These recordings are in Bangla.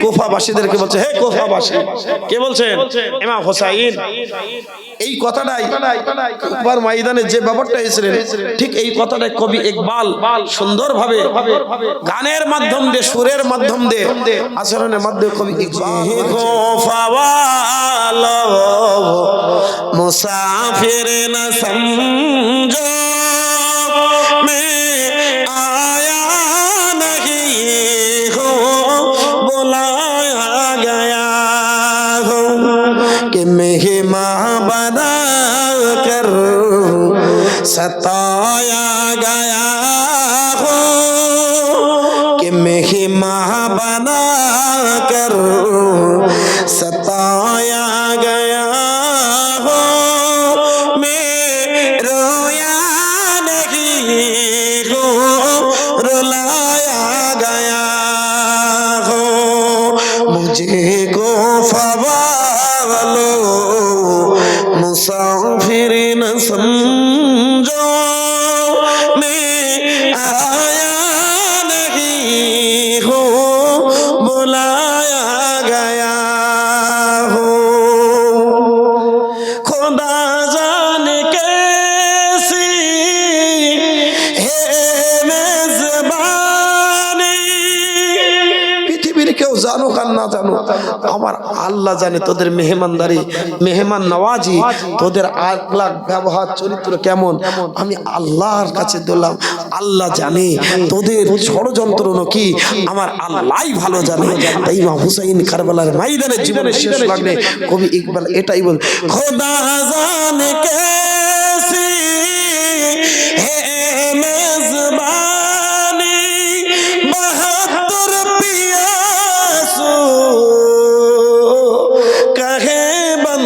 কোফাবাসীদেরকে বলছে হে কোফাবাসী। কে বলছেন? ইমাম হোসাইন। এই কথাটাই কুফার ময়দানে যে ব্যাপারটা এসেছিলেন ঠিক এই কথাটাই কবি ইকবাল সুন্দরভাবে গানের মাধ্যম দিয়ে সুরের মাধ্যম দিয়ে আচরণের মাধ্যমে কবি মুসাফির না सताया गया हो कि मेहमान बना कर सताया गया हूँ। मैं रोया नहीं हूँ, रुलाया गया हो। मुझे मुसाफिर न समझो मैं आया नहीं हूँ बुलाया गया हो खुदा কেউ জানুক আর না জানুক, আমার আল্লাহ জানে তোদের মেহমানদারি, মেহমান নওয়াজি, তোদের আখলাখ, ব্যবহার, চরিত্র কেমন? আমি আল্লাহর কাছে দিলাম আল্লাহ জানে তোদের ষড়যন্ত্র কি আমার আল্লাহই ভালো জানে। তাই ইমাম হুসাইন কারবালার ময়দানের জীবনের শেষ লাগলে কবি ইকবাল এটাই বল, খোদা জানে कैसी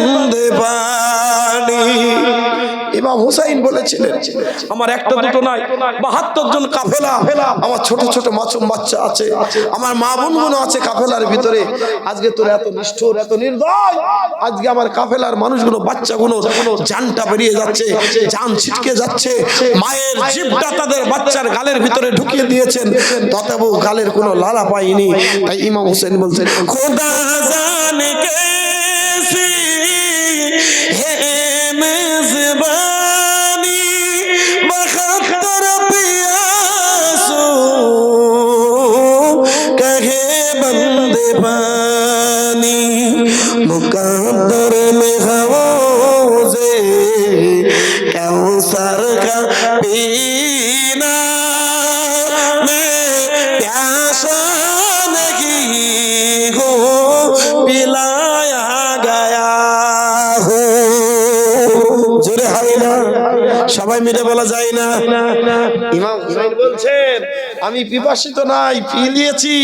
বন্ধে পানি ইমাম হুসাইন বলেছিলেন আমার একটা দুটো নাই বাহাত্তর জন কাফেলা আমার ছোট ছোট মাছুম বাচ্চা আছে আমার মা বোন মনে আছে কাফেলার ভিতরে। আজকে তোর এত নিষ্ঠুর এত নির্দয়। আজকে আমার কাফেলার মানুষগুলো বাচ্চাগুলো জানটা বেরিয়ে যাচ্ছে জান ছিটকে যাচ্ছে। মায়ের জীবটা তাদের বাচ্চার গালের ভিতরে ঢুকিয়ে দিয়েছেন। তথাপু গালের কোনো লালা পাইনি তাই ইমাম হুসেন বলছেন খোদা জানে কে मुकद्दर में हवोजे कौसर का पीना मैं प्यासा नहीं हूँ पिलाया गया हो জোরে হয় না সবাই মিলে বলা যায় না ইমাম আমি পিপাসিত নাই পিলিয়েছি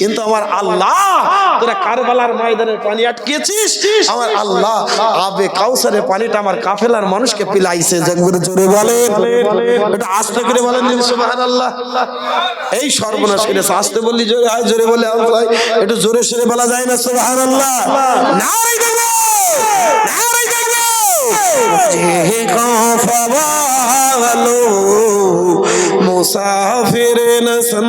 কিন্তু আমার আল্লাহ, তোরা কারবালার ময়দানের পানি আটকেছিস, আমার আল্লাহ আবে কাউসারের পানিটা আমার কাফেলার মানুষকে পিলাইছে জগবরে জোরে বলে এটা আস্তে করে বলেন সুবহানাল্লাহ। এই সর্বনাশ করেছে আস্তে বললি, জোরে হয় জোরে বলে একটু জোরে সরে বলা যায় না, সুবহানাল্লাহ। নারাই দেব কফালো মুসাফির ন সম